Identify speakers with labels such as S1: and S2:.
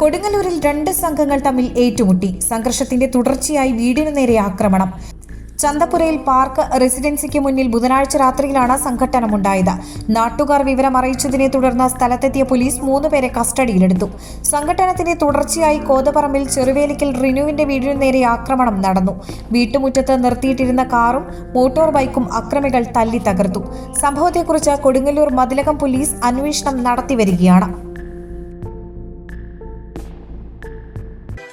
S1: കൊടുങ്ങല്ലൂരിൽ രണ്ട് സംഘങ്ങൾ തമ്മിൽ ഏറ്റുമുട്ടി. സംഘർഷത്തിന്റെ തുടർച്ചയായി വീടിനു നേരെ ആക്രമണം. ചന്തപുരയിൽ പാർക്ക് റെസിഡൻസിക്ക് മുന്നിൽ ബുധനാഴ്ച രാത്രിയിലാണ് സംഘട്ടനമുണ്ടായത്. നാട്ടുകാർ വിവരം അറിയിച്ചതിനെ തുടർന്ന് സ്ഥലത്തെത്തിയ പോലീസ് മൂന്നുപേരെ കസ്റ്റഡിയിലെടുത്തു. സംഘട്ടനത്തിന്റെ തുടർച്ചയായി കോതപറമ്പിൽ ചെറുവേലിക്കൽ റിനുവിന്റെ വീടിനു നേരെ ആക്രമണം നടന്നു. വീട്ടുമുറ്റത്ത് നിർത്തിയിട്ടിരുന്ന കാറും മോട്ടോർ ബൈക്കും അക്രമികൾ തല്ലി തകർത്തു. സംഭവത്തെക്കുറിച്ച് കൊടുങ്ങല്ലൂർ മതിലകം പോലീസ് അന്വേഷണം നടത്തിവരികയാണ്.